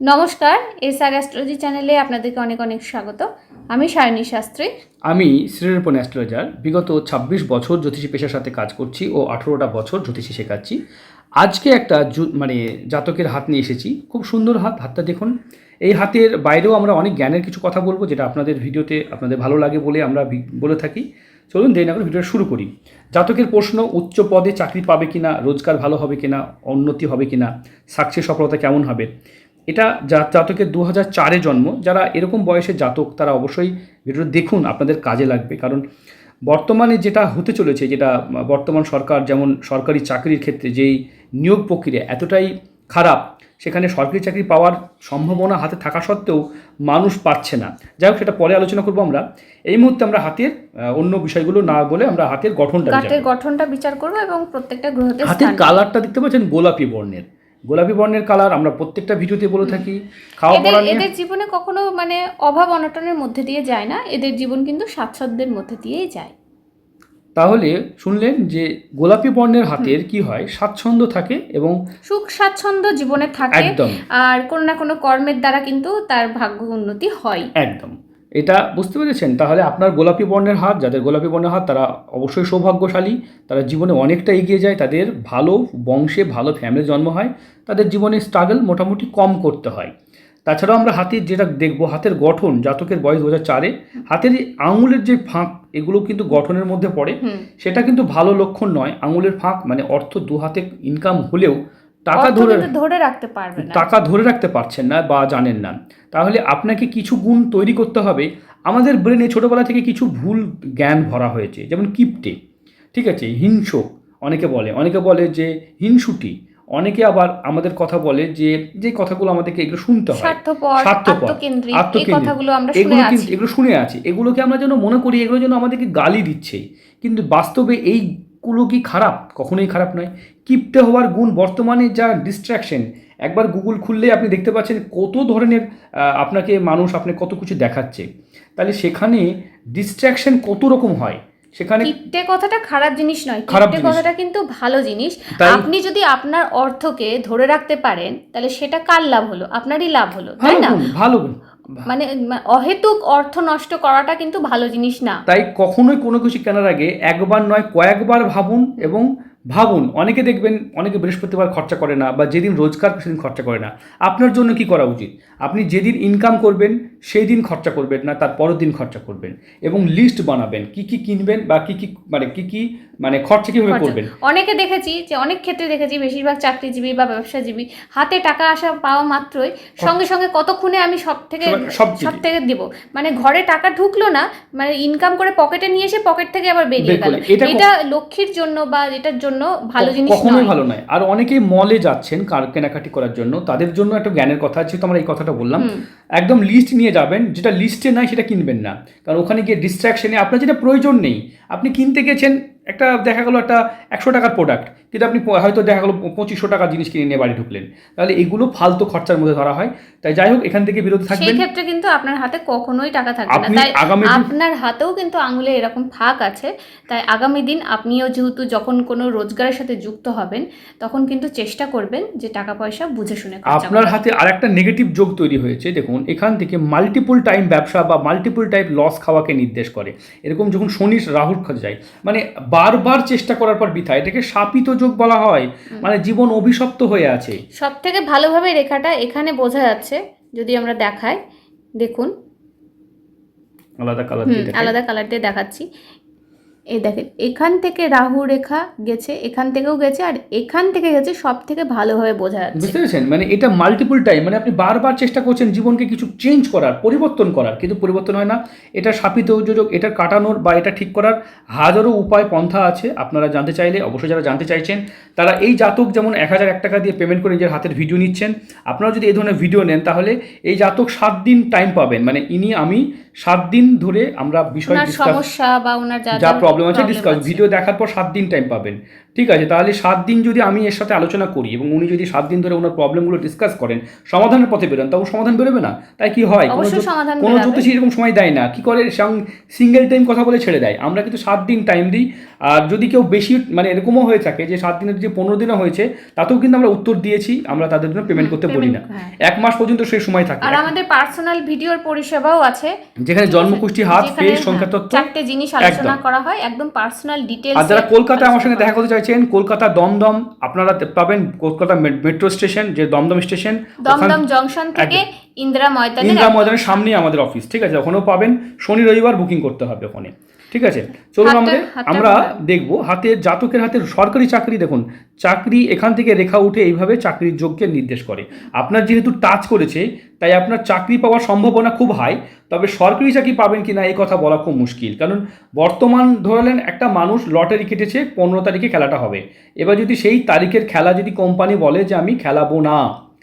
নমস্কার, এস আর অ্যাস্ট্রোলজি চ্যানেলে আপনাদেরকে অনেক অনেক স্বাগত। আমি সায়নী শাস্ত্রী। আমি শ্রীরূপন অ্যাস্ট্রোলজার। বিগত ২৬ বছর জ্যোতিষী পেশার সাথে কাজ করছি ও আঠেরোটা বছর জ্যোতিষী শেখাচ্ছি। আজকে একটা মানে জাতকের হাত নিয়ে এসেছি। খুব সুন্দর হাত, হাতটা দেখুন। এই হাতের বাইরেও আমরা অনেক জ্ঞানের কিছু কথা বলব, যেটা আপনাদের ভিডিওতে আপনাদের ভালো লাগে বলে আমরা বলে থাকি। চলুন দেরি না করে ভিডিওটা শুরু করি। জাতকের প্রশ্ন, উচ্চ পদে চাকরি পাবে কিনা, রোজগার ভালো হবে কিনা, উন্নতি হবে কিনা, সাকসেস সফলতা কেমন হবে? এটা যা জাতকের দু হাজার চারে জন্ম যারা এরকম বয়সের জাতক তারা অবশ্যই ভিডিওটা দেখুন আপনাদের কাজে লাগবে। কারণ বর্তমানে যেটা হতে চলেছে যেটা বর্তমান সরকার যেমন সরকারি চাকরির ক্ষেত্রে যেই নিয়োগ প্রক্রিয়া এতটাই খারাপ সেখানে সরকারি চাকরি পাওয়ার সম্ভাবনা হাতে থাকা সত্ত্বেও মানুষ পাচ্ছে না। যাই হোক সেটা পরে আলোচনা করব আমরা। এই মুহূর্তে আমরা হাতের অন্য বিষয়গুলো না বলে আমরা হাতের গঠনটা গঠনটা বিচার করব এবং প্রত্যেকটা গ্রহতে হাতের কালারটা দেখতে পাচ্ছেন গোলাপি বর্ণের। গোলাপি বর্ণের কালার আমরা প্রত্যেকটা ভিডিওতে বলে থাকি খাওয়া এদের পড়া নিয়ে এদের জীবনে কখনো মানে অভাব অনটনের মধ্যে দিয়ে যায় না এদের জীবন কিন্তু স্বাচ্ছন্দ্যের মধ্যে দিয়েই যায়। তাহলে শুনলেন যে গোলাপি বর্ণের হাতের কি হয়? স্বাচ্ছন্দ্য থাকে এবং সুখ স্বাচ্ছন্দ্য জীবনে থাকে একদম। আর কোনো না কোনো কর্মের দ্বারা কিন্তু তার ভাগ্য উন্নতি হয়। একদম। এটা বুঝতে পেরেছেন? তাহলে আপনার গোলাপি বর্ণের হাত যাদের গোলাপি বর্ণের হাত তারা অবশ্যই সৌভাগ্যশালী। তারা জীবনে অনেকটা এগিয়ে যায়। তাদের ভালো বংশে ভালো ফ্যামিলি জন্ম হয়। তাদের জীবনে স্ট্রাগল মোটামুটি কম করতে হয়। তাছাড়াও আমরা হাতের যেটা দেখব হাতের গঠন জাতকের বয়স দু হাজার চারে হাতের আঙুলের যে ফাঁক এগুলো কিন্তু গঠনের মধ্যে পড়ে। সেটা কিন্তু ভালো লক্ষণ নয়। আঙুলের ফাঁক মানে অর্থ দু হাতে ইনকাম হলেও টাকা ধরে ধরে রাখতে পারবে না। টাকা ধরে রাখতে পারছেন না বা জানেন না। তাহলে আপনাকে কিছু গুণ তৈরি করতে হবে। আমাদের ব্রেনে ছোটোবেলা থেকে কিছু ভুল জ্ঞান ভরা হয়েছে যেমন কিপটে। ঠিক আছে হিংসুক অনেকে বলে। অনেকে বলে যে হিংসুটি। অনেকে আবার আমাদের কথা বলে যে যে কথাগুলো আমাদেরকে এগুলো শুনতে হয়। স্বার্থপর আত্মকেন্দ্রিক এই এগুলো কিন্তু এগুলো শুনে আছি। এগুলোকে আমরা যেন মনে করি এগুলো যেন আমাদেরকে গালি দিচ্ছে। কিন্তু বাস্তবে এইগুলো কি খারাপ? কখনোই খারাপ নয়। কিপটে হওয়ার গুণ বর্তমানে যা ডিস্ট্র্যাকশন একবার গুগল খুললে আপনি দেখতে পাচ্ছেন কত ধরনের আপনাকে মানুষ আপনি কত কিছু দেখাচ্ছে। তাহলে সেখানে ডিস্ট্র্যাকশন কত রকম হয়? সেখানে কিপ্টে কথাটা খারাপ জিনিস নয়। কিপ্টে কথাটা কিন্তু ভালো জিনিস। আপনি যদি আপনার অর্থকে ধরে রাখতে পারেন তাহলে সেটা কার লাভ হলো? আপনারই লাভ হলো তাই না? ভালো গুণ। মানে অহেতুক অর্থ নষ্ট করাটা কিন্তু ভালো জিনিস না। তাই কখনোই কোনো কিছু কেনার আগে একবার নয় কয়েকবার ভাবুন এবং ভাবুন অনেকে দেখবেন অনেকে বৃহস্পতিবার খরচা করে না বা যেদিন রোজগার সেদিন খরচা করে না। আপনার জন্য কি করা উচিত? আপনি যেদিন ইনকাম করবেন সেই দিন খরচা করবেন না তার পরের দিন খরচা করবেন এবং লিস্ট বানাবেন কি কি কিনবেন বা কি কি মানে কি কি মানে খরচা কীভাবে করবেন? অনেকে দেখেছি যে অনেক ক্ষেত্রে দেখেছি বেশিরভাগ চাকরিজীবী বা ব্যবসাজীবী হাতে টাকা আসা পাওয়া মাত্রই সঙ্গে সঙ্গে কতক্ষণে আমি সব থেকে সব- থেকে দিব? মানে ঘরে টাকা ঢুকলো না মানে ইনকাম করে পকেটে নিয়ে এসে পকেট থেকে আবার বেরিয়ে বের গেল। এটা লক্ষ্মীর জন্য বা এটার জন্য ভালো জিনিস কখনোই ভালো নয়। আর অনেকেই মলে যাচ্ছেন কার কেনাকাটি করার জন্য। তাদের জন্য একটা জ্ঞানের কথা আছে তো আমরা এই কথাটা বললাম। একদম লিস্ট নিয়ে যাবেন যেটা লিস্টে নাই সেটা কিনবেন না। কারণ ওখানে গিয়ে ডিস্ট্র্যাকশনে আপনার যেটা প্রয়োজন নেই। আপনি কিনতে গেছেন একটা দেখা গেলো একটা একশো টাকার প্রোডাক্ট কিন্তু আপনি হয়তো দেখা গেলো পঁচিশশো টাকার জিনিস কিনে নিয়ে বাড়ি ঢুকলেন। তাহলে এগুলো ফালতু খরচার মধ্যে ধরা হয়। তাই যাই হোক এখান থেকে বিরত সেই থাকবেন ক্ষেত্রে কিন্তু আপনার হাতে কখনোই টাকা থাকবে না। তাই আপনার হাতেও কিন্তু আঙুলে এরকম ফাঁক আছে। তাই আগামী দিন আপনিও যেহেতু যখন কোনো রোজগারের সাথে যুক্ত হবেন তখন কিন্তু চেষ্টা করবেন যে টাকা পয়সা বুঝে শুনে আপনার। হাতে আর একটা নেগেটিভ যোগ তৈরি হয়েছে। দেখুন এখান থেকে মাল্টিপল টাইম ব্যবসা বা মাল্টিপল টাইপ লস খাওয়াকে নির্দেশ করে। এরকম যখন শনি রাহুর যায় মানে বারবার চেষ্টা করার পর বৃথা। এটাকে শাপিত যোগ বলা হয়। মানে জীবন অভিশপ্ত হয়ে আছে। সব থেকে ভালোভাবে রেখাটা এখানে বোঝা যাচ্ছে যদি আমরা দেখাই দেখুন। আলাদা কালার। আলাদা কালার দিয়ে দেখাচ্ছি। এই দেখেন এখান থেকে রাহু রেখা গেছে এখান থেকেও গেছে আর এখান থেকে গেছে সব থেকে ভালোভাবে বোঝা যাচ্ছে। বুঝতে পেরেছেন? মানে এটা মাল্টিপল টাইম মানে আপনি বারবার চেষ্টা করছেন জীবনকে কিছু চেঞ্জ করার পরিবর্তন করার কিন্তু পরিবর্তন হয় না। এটা শাপিত যোজক এটা কাটানোর বা এটা ঠিক করার হাজারো উপায় পন্থা আছে। আপনারা জানতে চাইলে অবশ্যই যারা জানতে চাইছেন তারা এই জাতক যেমন এক হাজার এক টাকা দিয়ে পেমেন্ট করে নিজের হাতের ভিডিও নিচ্ছেন আপনারা যদি এই ধরনের ভিডিও নেন তাহলে এই জাতক সাত দিন টাইম পাবেন। মানে ইনি আমি সাত দিন ধরে আমরা বিষয় সমস্যা বা ওনার যা প্রবলেম প্রবলেম আছে ডিসকাস ভিডিও দেখার পর সাত দিন টাইম পাবেন। ঠিক আছে তাহলে সাত দিন যদি আমি এর সাথে আলোচনা করি এবং উনি যদি সাত দিন ধরে ওনার প্রবলেমগুলো ডিসকাস করেন সমাধানের পথে বেরোন তখন সমাধান বেরোবে না? তাই কি হয়? কোনো জ্যোতিষী এরকম সময় দেয় না। কি করে? সিঙ্গেল টাইম কথা বলে ছেড়ে দেয়। আমরা কিন্তু সাত দিন টাইম দিই। আর যদি কেউ বেশি মানে এরকমও হয়ে থাকে যে সাত দিনের যে পনেরো দিনও হয়েছে তাতেও কিন্তু আমরা উত্তর দিয়েছি। আমরা তাদের জন্য পেমেন্ট করতে বলি না। হ্যাঁ। এক মাস পর্যন্ত সেই সময় থাকে। আর আমাদের পার্সোনাল ভিডিওর পরিষেবাও আছে। যেখানে জন্মকুষ্টি হাত হ্যাঁ, সংখ্যা তত্ত্ব চারটে জিনিস আলোচনা করা হয় একদম পার্সোনাল ডিটেলস আর যারা কলকাতায় আমার সঙ্গে দেখা করতে চাইছেন কলকাতা দমদম আপনারা পাবেন কলকাতা মেট্রো স্টেশন যে দমদম স্টেশন দমদম জংশন থেকে ইন্দিরা ময়দানের ইন্দিরা ময়দানের সামনেই আমাদের অফিস ঠিক আছে? ওখানেও পাবেন। শনি রবিবার বুকিং করতে হবে ওখানে ঠিক আছে? চলুন আমাদের আমরা। দেখব হাতে জাতকের হাতের সরকারি চাকরি দেখুন চাকরি এখান থেকে রেখা উঠে এইভাবে চাকরির যোগ্যকে নির্দেশ করে। আপনার যেহেতু টাচ করেছে তাই আপনার চাকরি পাওয়ার সম্ভাবনা খুব হাই তবে সরকারি চাকরি পাবেন কি না এই কথা বলা খুব মুশকিল। কারণ বর্তমান ধরলেন একটা মানুষ লটারি কেটেছে, পনেরো তারিখে খেলাটা হবে। এবার যদি সেই তারিখের খেলা যদি কোম্পানি বলে যে আমি খেলাবো না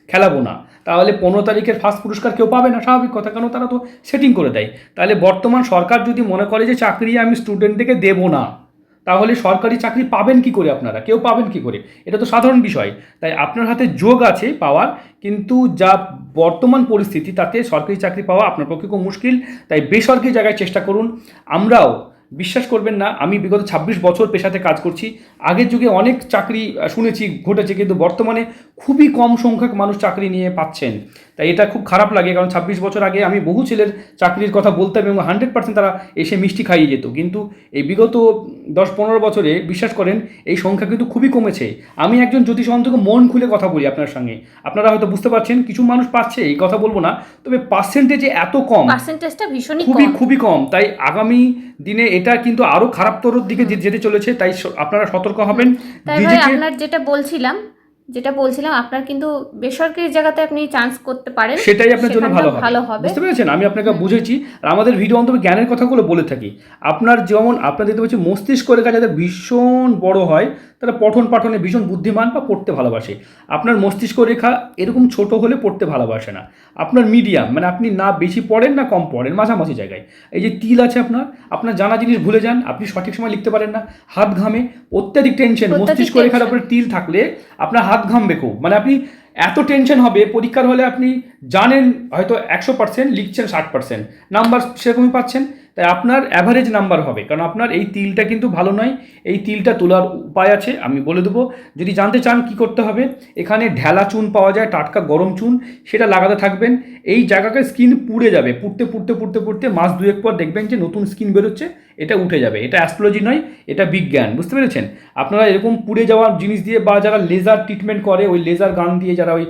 খেলাবো না, তাহলে পনেরো তারিখের ফার্স্ট পুরস্কার কেউ পাবে না, স্বাভাবিক কথা। কারণ তারা তো সেটিং করে দেয়। তাহলে বর্তমান সরকার যদি মনে করে যে চাকরি আমি স্টুডেন্টদেরকে দেবো না তাহলে সরকারি চাকরি পাবেন কি করে আপনারা? কেউ পাবেন কি করে? এটা তো সাধারণ বিষয়। তাই আপনার হাতে যোগ আছে পাওয়ার, কিন্তু যা বর্তমান পরিস্থিতি, তাতে সরকারি চাকরি পাওয়া আপনার পক্ষে খুব মুশকিল। তাই বেসরকারি জায়গায় চেষ্টা করুন। আমরাও বিশ্বাস করবেন না, আমি বিগত ২৬ বছর পেশাতে কাজ করছি। আগের যুগে অনেক চাকরি শুনেছি, ঘটেছে, কিন্তু বর্তমানে খুবই কম সংখ্যক মানুষ চাকরি নিয়ে পাচ্ছেন। তাই এটা খুব খারাপ লাগে কারণ ২৬ বছর আগে আমি বহু ছেলের চাকরির কথা বলতাম এবং হান্ড্রেড পার্সেন্ট তারা এসে মিষ্টি খাইয়ে যেত। কিন্তু এই বিগত দশ পনেরো বছরে বিশ্বাস করেন এই সংখ্যা কিন্তু খুবই কমেছে। আমি একজন জ্যোতিষ অন্তকে মন খুলে কথা বলি আপনার সঙ্গে। আপনারা হয়তো বুঝতে পারছেন কিছু মানুষ পাচ্ছে এই কথা বলব না তবে পার্সেন্টেজে এত কম পার্সেন্টেজটা ভীষণই খুবই খুবই কম। তাই আগামী দিনে এটা কিন্তু আরও খারাপতর দিকে যেতে চলেছে তাই আপনারা সতর্ক হবেন। আপনার যেটা বলছিলাম যেটা বলছিলাম আপনার কিন্তু বেসরকারি জায়গাতে আপনি চান্স করতে পারেন সেটাই আপনার জন্য ভালো হবে। ভালো হবে। বুঝতে পেরেছেন? আমি আপনাকে বুঝেছি। আর আমাদের ভিডিও অন্তত জ্ঞানের কথাগুলো বলে থাকি। আপনার যেমন আপনার দেখতে পাচ্ছি মস্তিষ্ক রেখা যাদের ভীষণ বড় হয় তারা পঠন পাঠনে ভীষণ বুদ্ধিমান বা পড়তে ভালোবাসে। আপনার মস্তিষ্ক রেখা এরকম ছোট হলে পড়তে ভালোবাসে না। আপনার মিডিয়াম মানে আপনি না বেশি পড়েন না কম পড়েন মাঝামাঝি জায়গায়। এই যে তিল আছে আপনার আপনার জানা জিনিস ভুলে যান আপনি সঠিক সময় লিখতে পারেন না। হাত ঘামে অত্যাধিক টেনশন মস্তিষ্ক রেখার উপরে তিল থাকলে আপনার হাত ঘামবে খুব। মানে আপনি এত টেনশন হবে পরীক্ষার হলে আপনি জানেন হয়তো একশো পার্সেন্ট লিখছেন ষাট পার্সেন্ট নাম্বার সেরকমই পাচ্ছেন। তাই আপনার অ্যাভারেজ নাম্বার হবে। কারণ আপনার এই তিলটা কিন্তু ভালো নয় এই তিলটা তোলার উপায় আছে আমি বলে দেবো। যদি জানতে চান কি করতে হবে এখানে ঢেলা চুন পাওয়া যায় টাটকা গরম চুন সেটা লাগাতে থাকবেন। এই জায়গাকে স্কিন পুড়ে যাবে পুড়তে পুড়তে পুড়তে পুড়তে মাস দুয়েক পর দেখবেন যে নতুন স্কিন বেরোচ্ছে এটা উঠে যাবে। এটা অ্যাস্ট্রোলজি নয় এটা বিজ্ঞান বুঝতে পেরেছেন? আপনারা এরকম পুড়ে যাওয়ার জিনিস দিয়ে বা যারা লেজার ট্রিটমেন্ট করে ওই লেজার গান দিয়ে যারা ওই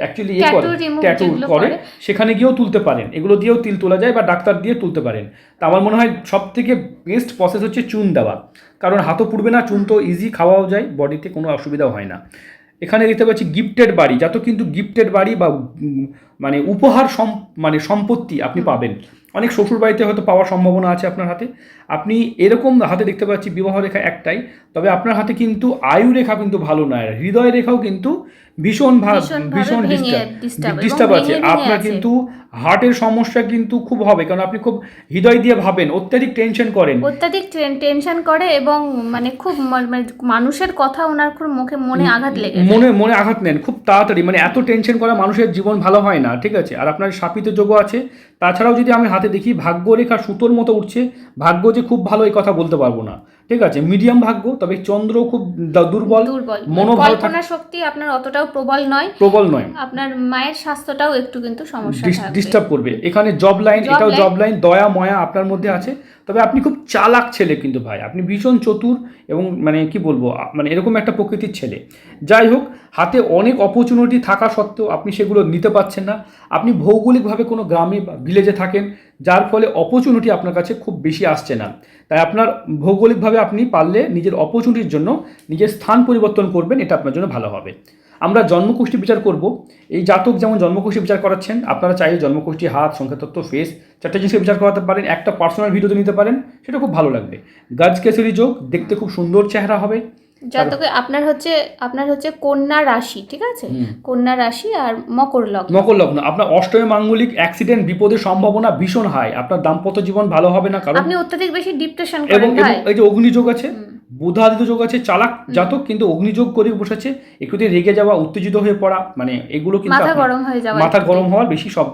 অ্যাকচুয়ালি ইয়ে করে ট্যাটু করে। সেখানে গিয়েও তুলতে পারেন। এগুলো দিয়েও তিল তোলা যায় বা ডাক্তার দিয়ে তুলতে পারেন। আমার মনে হয় সব থেকে বেস্ট প্রসেস হচ্ছে চুন দেওয়া। কারণ হাতও পুড়বে না চুন তো ইজি খাওয়াও যায় বডিতে কোনো অসুবিধাও হয় না। এখানে দেখতে পাচ্ছি গিফটেড বাড়ি যত কিন্তু গিফটেড বাড়ি বা মানে উপহার সম মানে সম্পত্তি আপনি পাবেন। অনেক শ্বশুর বাড়িতে হয়তো পাওয়ার সম্ভাবনা আছে আপনার হাতে। আপনি এরকম হাতে দেখতে পাচ্ছি বিবাহ রেখা একটাই তবে আপনার হাতে কিন্তু আয়ু রেখা কিন্তু ভালো নয় হৃদয় রেখাও কিন্তু ভীষণ ভীষণ ডিস্টার্ব আছে। আপনার কিন্তু হার্টের সমস্যা কিন্তু খুব হবে কারণ আপনি খুব হৃদয় দিয়ে ভাবেন অত্যাধিক টেনশন করেন। অত্যাধিক টেনশন করে এবং মানে খুব মানে মানুষের কথা ওনার খুব মুখে মনে আঘাত লেগে মনে মনে আঘাত নেন খুব তাড়াতাড়ি। মানে এত টেনশন করা মানুষের জীবন ভালো হয় না ঠিক আছে? আর আপনার সাপিত যোগ আছে। তাছাড়াও যদি আমি হাতে দেখি ভাগ্যরেখা সুতোর মতো উঠছে ভাগ্য যে খুব ভালো এই কথা বলতে পারব না। ঠিক আছে মিডিয়াম ভাগ্য তবে চন্দ্র খুব দুর্বল মনো ভালো কল্পনা শক্তি আপনার অতটাও প্রবল নয়। প্রবল নয়। আপনার মায়ের স্বাস্থ্যটাও একটু কিন্তু সমস্যা ডিস্টার্ব করবে। এখানে জব লাইন এটাও জব লাইন দয়া ময়া আপনার মধ্যে আছে। তবে আপনি খুব চালাক ছেলে কিন্তু ভাই। আপনি ভীষণ চতুর এবং মানে কি বলব মানে এরকম একটা প্রকৃতির ছেলে। যাই হোক হাতে অনেক অপরচুনিটি থাকা সত্ত্বেও আপনি সেগুলো নিতে পারছেন না। আপনি ভৌগোলিকভাবে কোনো গ্রামে বা ভিলেজে থাকেন যার ফলে অপরচুনিটি আপনার কাছে খুব বেশি আসছে না। তাই আপনার ভৌগোলিকভাবে আপনি পারলে নিজের অপরচুনিটির জন্য নিজের স্থান পরিবর্তন করবেন, এটা আপনার জন্য ভালো হবে। আমরা জন্মকুষ্ঠী বিচার করব। এই জাতক যেমন জন্মকুষ্ঠী বিচার করাচ্ছেন, আপনারা চাইলে জন্মকুষ্ঠী হাত, সংখ্যাতত্ত্ব ফেস চারটে জিনিসকে বিচার করাতে পারেন, একটা পার্সোনাল ভিডিওতে নিতে পারেন, সেটা খুব ভালো লাগবে। গাছ কেসরি যোগ, দেখতে খুব সুন্দর চেহারা হবে। জাতকে আপনার হচ্ছে আপনার হচ্ছে কন্যা রাশি ঠিক আছে। কন্যা রাশি আর মকর লগ্ন। মকর লগ্ন। আপনার অষ্টমী মাঙ্গলিক অ্যাক্সিডেন্ট বিপদের সম্ভাবনা ভীষণ হাই আপনার দাম্পত্য জীবন ভালো হবে না কারণ আপনি অত্যাধিক বেশি ডিপ্রেশন করেন এবং ভাই। এই যে অগ্নিযোগ আছে বুধাদিত যোগ আছে চালাক জাতক কিন্তু অগ্নিযোগ করে বসেছে একটুতে রেগে যাওয়া উত্তেজিত হয়ে পড়া মানে এগুলো কিন্তু মাথা গরম হয়ে যাওয়া মাথা গরম হওয়ার বেশি সব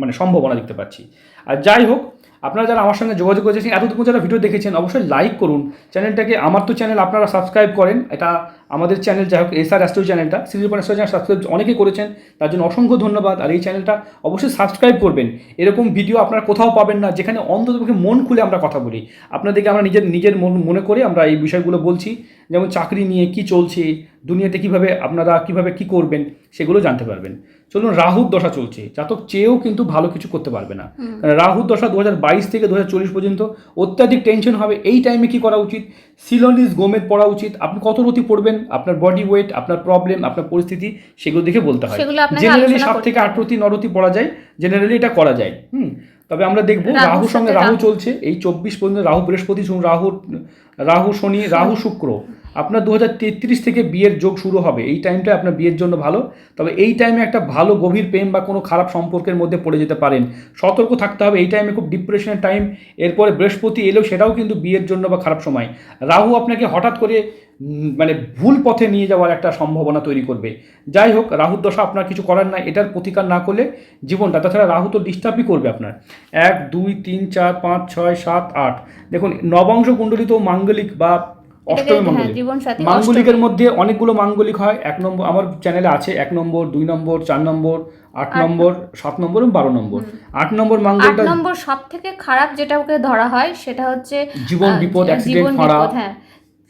মানে সম্ভাবনা দেখতে পাচ্ছি। আর যাই হোক, আপনারা যারা আমার সঙ্গে যোগাযোগ করেছেন, এতটুকু যারা ভিডিও দেখেছেন, অবশ্যই লাইক করুন। চ্যানেলটাকে আমার তো চ্যানেল আপনারা সাবস্ক্রাইব করেন। এটা আমাদের চ্যানেল যাই হোক এসআর অ্যাস্ট্রো চ্যানেলটা শ্রীপন অ্যাস্ট্রো চ্যানেল সাবস্ক্রাইব অনেকেই করেছেন, তার জন্য অসংখ্য ধন্যবাদ। আর এই চ্যানেলটা অবশ্যই সাবস্ক্রাইব করবেন। এরকম ভিডিও আপনারা কোথাও পাবেন না, যেখানে অন্ততপক্ষে মন খুলে আমরা কথা বলি। আপনাদেরকে আমরা নিজের নিজের মন, মনে করে আমরা এই বিষয়গুলো বলছি, যেমন চাকরি নিয়ে কি চলছে দুনিয়াতে কীভাবে আপনারা কীভাবে কি করবেন সেগুলো জানতে পারবেন। চলুন রাহুর দশা চলছে। জাতক চেয়েও কিন্তু ভালো কিছু করতে পারবে না। কারণ রাহুর দশা দুহাজার বাইশ থেকে দুহাজার চল্লিশ পর্যন্ত অত্যাধিক টেনশন হবে। এই টাইমে কি করা উচিত? সিলনিস গোমেদ পড়া উচিত। আপনি কত রতি পড়বেন? আপনার বডি ওয়েট আপনার প্রবলেম আপনার পরিস্থিতি সেগুলো দেখে বলতে হয়। জেনারেলি সাত থেকে আট রতি নরতি পড়া যায়। জেনারেলি এটা করা যায়। হুম। তবে আমরা দেখব রাহুর রাহুর সঙ্গে রাহু। চলছে। এই চব্বিশ পর্যন্ত রাহু বৃহস্পতি শুন রাহু রাহু শনি রাহু শুক্র। আপনার দু হাজার তেত্রিশ থেকে বিয়ের যোগ শুরু হবে। এই টাইমটা আপনার বিয়ের জন্য ভালো। তবে এই টাইমে একটা ভালো গভীর প্রেম বা কোনো খারাপ সম্পর্কের মধ্যে পড়ে যেতে পারেন। সতর্ক থাকতে হবে। এই টাইমে খুব ডিপ্রেশনের টাইম এরপরে বৃহস্পতি এলেও সেটাও কিন্তু বিয়ের জন্য বা খারাপ সময়। রাহু আপনাকে হঠাৎ করে মানে ভুল পথে নিয়ে যাওয়ার একটা সম্ভাবনা তৈরি করবে। যাই হোক, রাহুর দশা আপনার কিছু করার নাই। এটার প্রতিকার না করলে জীবনটা, তাছাড়া রাহু তো ডিস্টার্বই করবে আপনার। এক, দুই, তিন, চার, পাঁচ, ছয়, সাত, আট। দেখুন, নবাংশ কুণ্ডলিত মাঙ্গলিক বা অষ্টমী হ্যাঁ মাঙ্গলিক। মাঙ্গলিকের মধ্যে অনেকগুলো মাঙ্গলিক হয় এক নম্বর আমার চ্যানেলে আছে এক নম্বর দুই নম্বর চার নম্বর আট নম্বর সাত নম্বর এবং বারো নম্বর। আট নম্বর মাঙ্গলিক নম্বর সব থেকে খারাপ যেটা ওকে ধরা হয় সেটা হচ্ছে জীবন বিপদ, অ্যাক্সিডেন্ট ফাঁড়া।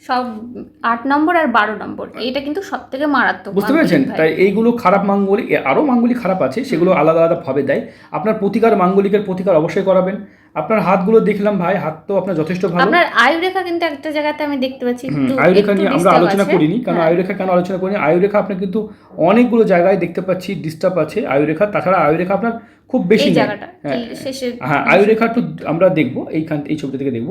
হ্যাঁ সব আট নম্বর আর বারো নম্বর। এটা কিন্তু সব থেকে মারাত্মক বুঝতে পেরেছেন? তাই এইগুলো খারাপ মাঙ্গলিক আরও মাঙ্গলিক খারাপ আছে সেগুলো আলাদা আলাদা ভাবে দেয়। আপনার প্রতিকার মাঙ্গলিকের প্রতিকার অবশ্যই করাবেন। আপনার হাতগুলো দেখলাম ভাই হাত তো আপনার যথেষ্ট ভালো। আপনার আয়ুরেখা কিন্তু একটা জায়গাতে আমি দেখতে পাচ্ছি আয়ুরেখা নিয়ে আমরা আলোচনা করিনি কারণ হ্যাঁ। আয়ুরেখা কেন আলোচনা করিনি? আয়ুরেখা আপনার কিন্তু অনেকগুলো জায়গায় দেখতে পাচ্ছি ডিস্টার্ব আছে। আয়ুরেখা তাছাড়া আয়ুরেখা আপনার খুব বেশি জায়গাটা হ্যাঁ হ্যাঁ আয়ুরেখা একটু আমরা দেখব এইখান এই ছবিটা থেকে দেখব।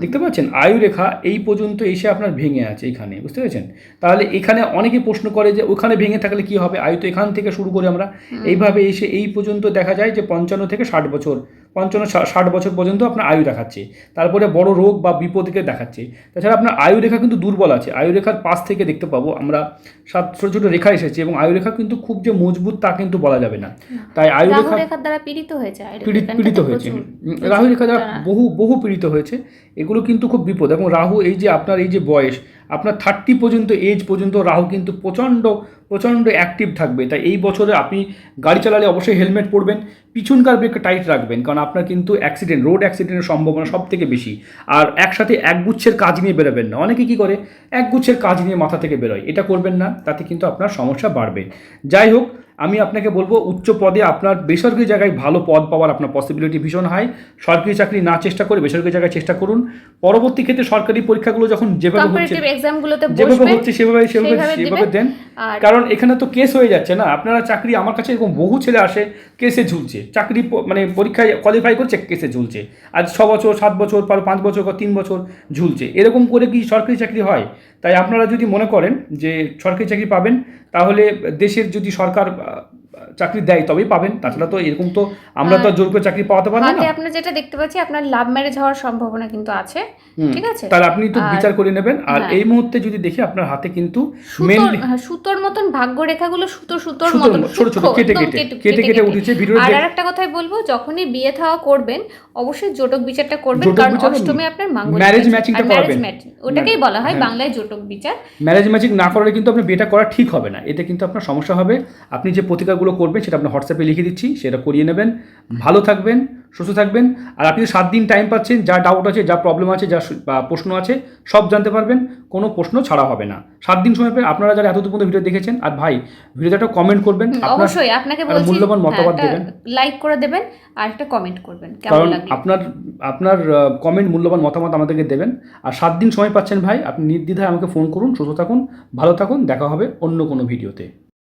দেখতে পাচ্ছেন আয়ুরেখা এই পর্যন্ত এসে আপনার ভেঙে আছে এখানে বুঝতে পেরেছেন? তাহলে এখানে অনেকে প্রশ্ন করে যে ওখানে ভেঙে থাকলে কি হবে? আয়ু তো এখান থেকে শুরু করে আমরা। এইভাবে এসে এই পর্যন্ত দেখা যায় যে পঞ্চান্ন থেকে ষাট বছর পঞ্চান্ন ষাট বছর পর্যন্ত আপনার আয়ু দেখাচ্ছে। তারপরে বড় রোগ বা বিপদকে দেখাচ্ছে। তাছাড়া আপনার আয়ু রেখা কিন্তু দুর্বল আছে। আয়ু রেখার পাশ থেকে দেখতে পাবো আমরা। সাত ছোটো ছোটো রেখা এসেছে এবং আয়ু রেখা কিন্তু খুব যে মজবুত তা কিন্তু বলা যাবে না। তাই আয়ু রেখা দ্বারা পীড়িত হয়েছে পীড়িত পীড়িত হয়েছে। রাহু রেখা দ্বারা বহু বহু পীড়িত হয়েছে। এগুলো কিন্তু খুব বিপদ। এবং রাহু এই যে আপনার এই যে বয়স আপনার থার্টি পর্যন্ত এজ পর্যন্ত রাহু কিন্তু প্রচণ্ড প্রচণ্ড অ্যাক্টিভ থাকবে। তাই এই বছরে আপনি গাড়ি চালালে অবশ্যই হেলমেট পরবেন, পিছনকার ব্রেক টাইট রাখবেন, কারণ আপনার কিন্তু অ্যাক্সিডেন্ট রোড অ্যাক্সিডেন্টের সম্ভাবনা সব থেকে বেশি। আর একসাথে একগুচ্ছের কাজ নিয়ে বেরোবেন না। অনেকে কী করে? একগুচ্ছের কাজ নিয়ে মাথা থেকে বেরোয়। এটা করবেন না, তাতে কিন্তু আপনার সমস্যা বাড়বে। যাই হোক আমি আপনাকে বলব উচ্চ পদে আপনার বেসরকারি জায়গায় ভালো পদ পাওয়ার আপনার পসিবিলিটি ভীষণ হাই সরকারি চাকরি না চেষ্টা করে বেসরকারি জায়গায় চেষ্টা করুন। পরবর্তী ক্ষেত্রে সরকারি পরীক্ষাগুলো যখন যেভাবে হচ্ছে যেভাবে হচ্ছে সেভাবে সেভাবে সেভাবে দেন। কারণ এখানে তো কেস হয়ে যাচ্ছে না। আপনারা চাকরি আমার কাছে এরকম বহু ছেলে আসে কেসে ঝুলছে। চাকরি মানে পরীক্ষায় কোয়ালিফাই করছে কেসে ঝুলছে। আজ ছ বছর সাত বছর পর পাঁচ বছর তিন বছর ঝুলছে। এরকম করে কি সরকারি চাকরি হয়? তাই আপনারা যদি মনে করেন যে সরকারি চাকরি পাবেন তাহলে দেশের যদি সরকার চাকরি দেয় তবেই পাবেন। তাছাড়া তো এরকম তো আমরা তো আর জোর করে চাকরি পাওয়াতে পারব না। আপনার যেটা দেখতে পাচ্ছি আপনার লাভ ম্যারেজ হওয়ার সম্ভাবনা কিন্তু আছে। ঠিক আছে? তাহলে আপনি তো বিচার করে নেবেন। আর হ্যাঁ। এই মুহূর্তে যদি দেখি আপনার হাতে কিন্তু সুতোর মেনলি হ্যাঁ, সুতোর মতন ভাগ্য রেখাগুলো সুতো সুতোর মতন ছোট ছোট, কেটে কেটে, কেটে কেটে উঠেছে, ভিডিওটা আর আরেকটা কথাই বলব যখনই বিয়ে থাওয়া করবেন অবশ্যই জটক বিচারটা করবেন কারণ অষ্টমী আপনার মাঙ্গলিক marriage আছে। matching টা আর marriage করাবেন। ওটাকেই বলা হয় হ্যাঁ। বাংলায় জটক বিচার। ম্যারেজ ম্যাচিং না করলে কিন্তু আপনার বিয়েটা করা ঠিক হবে না। এতে কিন্তু আপনার সমস্যা হবে। আপনি যে প্রতিকারগুলো করবেন সেটা আপনার হোয়াটসঅ্যাপে লিখে দিচ্ছি সেটা করিয়ে নেবেন। ভালো থাকবেন সুস্থ থাকবেন। আর আপনি সাত দিন টাইম পাচ্ছেন যা ডাউট আছে যা প্রবলেম আছে যা প্রশ্ন আছে সব জানতে পারবেন কোনো প্রশ্ন ছাড়া হবে না। সাত দিন সময় পেয়ে আপনারা যারা এতদূর পর্যন্ত ভিডিও দেখেছেন আর ভাই ভিডিওতে একটা কমেন্ট করবেন অবশ্যই আপনাকে বলছি মূল্যবান মতামত দেবেন। লাইক করে দেবেন আর একটা কমেন্ট করবেন কেমন কারণ আপনার আপনার কমেন্ট মূল্যবান মতামত আমাদেরকে দেবেন। আর সাত দিন সময় পাচ্ছেন ভাই আপনি নির্দ্বিধায় আমাকে ফোন করুন সুস্থ থাকুন ভালো থাকুন দেখা হবে অন্য কোনো ভিডিওতে